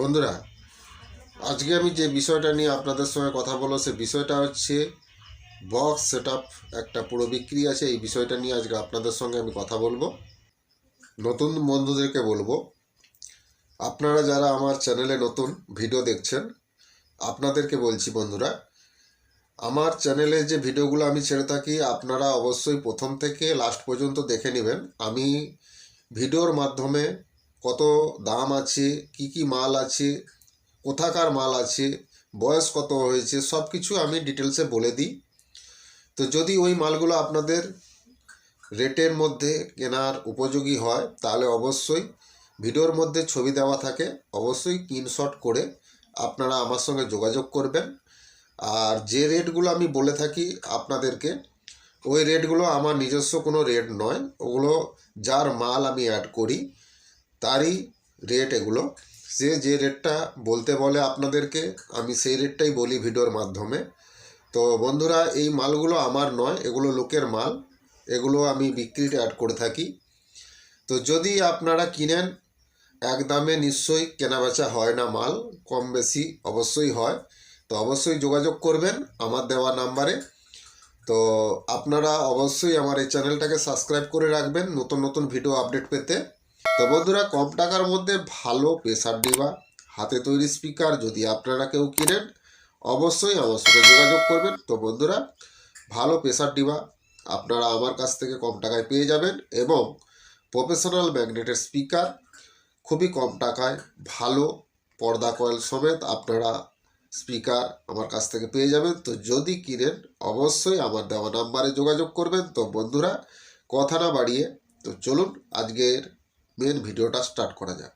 বন্ধুরা, আজকে আমি যে বিষয়টা নিয়ে আপনাদের সঙ্গে কথা বলব, সে বিষয়টা হচ্ছে বক্স সেট একটা পুরো বিক্রি আছে। এই বিষয়টা নিয়ে আজকে আপনাদের সঙ্গে আমি কথা বলব। নতুন বন্ধুদেরকে বলব, আপনারা যারা আমার চ্যানেলে নতুন ভিডিও দেখছেন, আপনাদেরকে বলছি বন্ধুরা, আমার চ্যানেলে যে ভিডিওগুলো আমি ছেড়ে থাকি, আপনারা অবশ্যই প্রথম থেকে লাস্ট পর্যন্ত দেখে নেবেন। আমি ভিডিওর মাধ্যমে কত দাম আছে, কি কি মাল আছে, কোথাকার মাল আছে, বয়স কত হয়েছে সব কিছু আমি ডিটেলসে বলে দিই। তো যদি ওই মালগুলো আপনাদের রেটের মধ্যে কেনার উপযোগী হয়, তাহলে অবশ্যই ভিডিওর মধ্যে ছবি দেওয়া থাকে, অবশ্যই স্ক্রিনশট করে আপনারা আমার সঙ্গে যোগাযোগ করবেন। আর যে রেটগুলো আমি বলে থাকি আপনাদেরকে, ওই রেটগুলো আমার নিজস্ব কোনো রেট নয়, ওগুলো যার মাল আমি অ্যাড করি তারই রেট এগুলো। সে যে রেটটা বলতে বলে আপনাদেরকে, আমি সেই রেটটাই বলি ভিডিওর মাধ্যমে। তো বন্ধুরা, এই মালগুলো আমার নয়, এগুলো লোকের মাল। এগুলো আমি বিক্রিতে অ্যাড করে থাকি। তো যদি আপনারা কিনেন, এক দামে নিশ্চয়ই কেনাবেচা হয় না মাল, কম বেশি অবশ্যই হয়। তো অবশ্যই যোগাযোগ করবেন আমার দেওয়া নাম্বারে। তো আপনারা অবশ্যই আমার এই চ্যানেলটাকে সাবস্ক্রাইব করে রাখবেন। নতুন নতুন ভিডিও আপডেট পেতে। তো বন্ধুরা, কম টাকার মধ্যে ভালো প্রেসার ডিবা হাতে তৈরি স্পিকার যদি আপনারা কেউ কিনেন, অবশ্যই আমার সাথে যোগাযোগ করবেন। তো বন্ধুরা, ভালো প্রেসার ডিবা আপনারা আমার কাছ থেকে কম টাকায় পেয়ে যাবেন এবং প্রফেশনাল ম্যাগনেটের স্পিকার খুবই কম টাকায় ভালো পর্দা কয়েল সমেত আপনারা স্পিকার আমার কাছ থেকে পেয়ে যাবেন। তো যদি কিনেন, অবশ্যই আমার দেওয়া নাম্বারে যোগাযোগ করবেন। তো বন্ধুরা, কথা না বাড়িয়ে, তো চলুন আজকের মেন ভিডিওটা স্টার্ট করা যাক।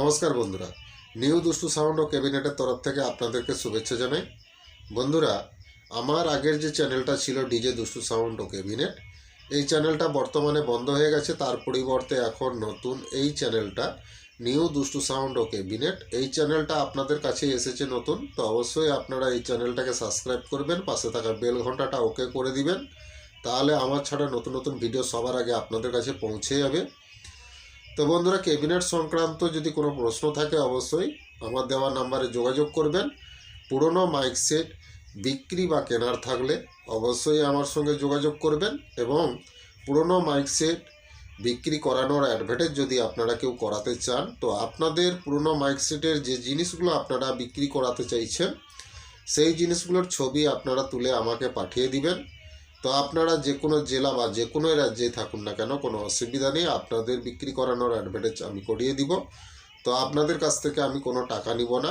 নমস্কার বন্ধুরা, নিউ দুষ্টু সাউন্ড ও ক্যাবিনেটের তরফ থেকে আপনাদেরকে শুভেচ্ছা জানাই। বন্ধুরা, আমার আগের যে চ্যানেলটা ছিল ডিজে দুষ্টু সাউন্ড ও ক্যাবিনেট, এই চ্যানেলটা বর্তমানে বন্ধ হয়ে গেছে। তার পরিবর্তে এখন নতুন এই চ্যানেলটা নিউ দুষ্টু সাউন্ড ও ক্যাবিনেট এই চ্যানেলটা আপনাদের কাছে এসেছে নতুন, তো অবশ্যই আপনারা এই চ্যানেলটাকে সাবস্ক্রাইব করবেন, পাশে থাকা বেল ঘন্টাটা ওকে করে দিবেন, তাহলে আমার ছাড়া নতুন নতুন ভিডিও সবার আগে আপনাদের কাছে পৌঁছে যাবে। তো বন্ধুরা, ক্যাবিনেট সংক্রান্ত যদি কোনো প্রশ্ন থাকে, অবশ্যই আমার দেওয়া নাম্বারে যোগাযোগ করবেন। পুরনো মাইক সেট, বিক্রি বা কেনার থাকলে অবশ্যই আমার সঙ্গে যোগাযোগ করবেন এবং পুরনো মাইক সেট বিক্রি করানোর অ্যাডভার্টাইজ যদি আপনারা কেউ করাতে চান, তো আপনাদের পুরনো মাইক সেটের যে জিনিসগুলো আপনারা বিক্রি করাতে চাইছেন, সেই জিনিসগুলোর ছবি আপনারা তুলে আমাকে পাঠিয়ে দিবেন। তো আপনারা যে কোনো জেলা বা যে কোনো রাজ্যে থাকুন না কেন, কোনো অসুবিধা নেই, আপনাদের বিক্রি করানোর অ্যাডভার্টাইজ আমি করিয়ে দিব। তো আপনাদের কাছ থেকে আমি কোনো টাকা নিব না।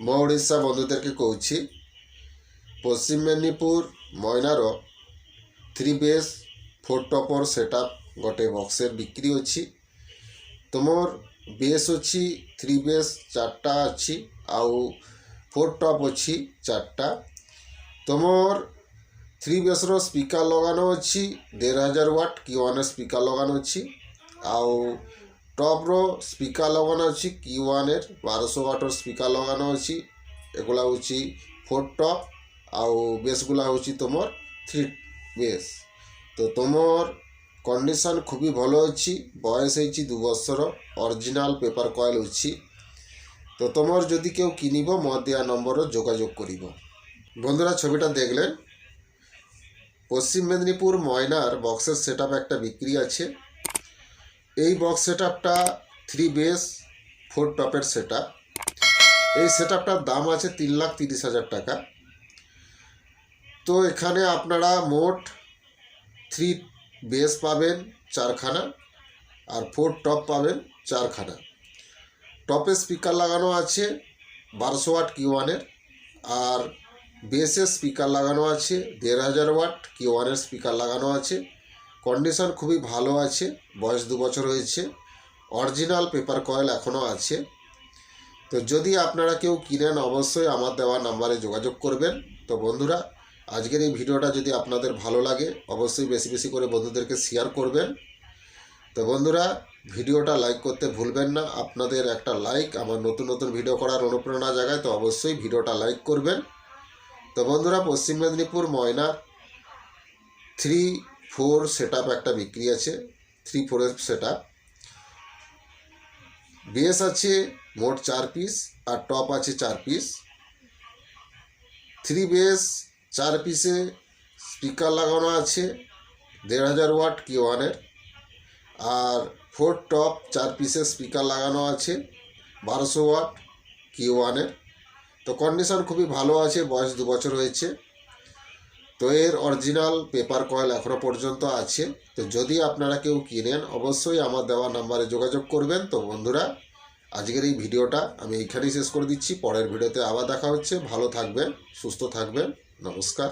ମୋ ଓଡ଼ିଶା বন্ধুদেরকে কৌছি পশ্চিম মেদিনীপুর ময়নার থ্রি বেস ফোর টপর সেট আপ গোটে বক্সের বিক্রি ଅଛି ତୁମର ବେସ୍ ଅଛି ଥ୍ରୀ ବେସ୍ ଚାରିଟା ଅଛି ଆଉ ଫୋର୍ ଟପ୍ ଅଛି ଚାରିଟା ତୁମର ଥ୍ରୀ ବେସ୍ର ସ୍ପିକର୍ ଲଗାଣ ଅଛି ଦେଢ଼ ହଜାର ୱାଟ୍ କି ୱାନ୍ ସ୍ପିକର୍ ଲଗାଣ ଅଛି ଆଉ টপর স্পিকার লাগানো আছে কি ওয়ানের বারোশো ওয়াটর স্পিকার লাগানো আছে এগুলা হচ্ছে ফোর টপ আউ বেসগুলা হচ্ছে তোমার থ্রি বেস তো তোমার কন্ডিশন খুবই ভালো ଅଛି বয়স হয়েছি দু বছর অরিজিনাল পেপার কয়েল ଅଛି তো তোমার যদি কেউ কিনিব মো দেওয়া নম্বরে যোগাযোগ করিব বন্ধুরা ছবিটা দেখলেন পশ্চিম মেদিনীপুর ময়নার বক্সের সেট একটা বিক্রি আছে এই বক্স সেট আপটা থ্রি বেস ফোর টপের সেট এই সেট আপটার দাম আছে তিন লাখ তিরিশ হাজার টাকা। তো এখানে আপনারা মোট থ্রি বেস পাবেন চারখানা আর ফোর টপ পাবেন চারখানা। টপে স্পিকার লাগানো আছে বারোশো ওয়াট কিওয়ানের আর বেসের স্পিকার লাগানো আছে দেড় হাজার ওয়াট কি ওয়ানের স্পিকার লাগানো আছে। কন্ডিশন খুবই ভালো আছে, বয়স দু বছর হয়েছে অরিজিনাল পেপার কয়েল এখনও আছে। তো যদি আপনারা কেউ কিনেন, অবশ্যই আমার দেওয়া নাম্বারে যোগাযোগ করবেন। তো বন্ধুরা, আজকের এই ভিডিওটা যদি আপনাদের ভালো লাগে, অবশ্যই বেশি বেশি করে বন্ধুদেরকে শেয়ার করবেন। তো বন্ধুরা, ভিডিওটা লাইক করতে ভুলবেন না। আপনাদের একটা লাইক আমার নতুন নতুন ভিডিও করার অনুপ্রেরণা জাগায়, তো অবশ্যই ভিডিওটা লাইক করবেন। তো বন্ধুরা, পশ্চিম Medinipur, Moyna three four set একটা বিক্রি আছে থ্রি ফোরের সেট বেস আছে, মোট চার পিস আর টপ আছে চার পিস থ্রি বেস চার পিসে স্পিকার লাগানো আছে, দেড় হাজার ওয়াট কি ওয়ানের আর ফোর টপ চার পিসের স্পিকার লাগানো আছে, বারোশো ওয়াট কি ওয়ানের তো কন্ডিশন খুবই ভালো আছে, বয়স দু বছর হয়েছে। তো এর অরিজিনাল পেপার কয়েল এখনও পর্যন্ত আছে। তো যদি আপনারা কেউ কিনেন, অবশ্যই আমার দেওয়া নাম্বারে যোগাযোগ করবেন। তো বন্ধুরা, আজকের এই ভিডিওটা আমি এইখানেই শেষ করে দিচ্ছি। পরের ভিডিওতে আবার দেখা হচ্ছে। ভালো থাকবেন, সুস্থ থাকবেন। নমস্কার।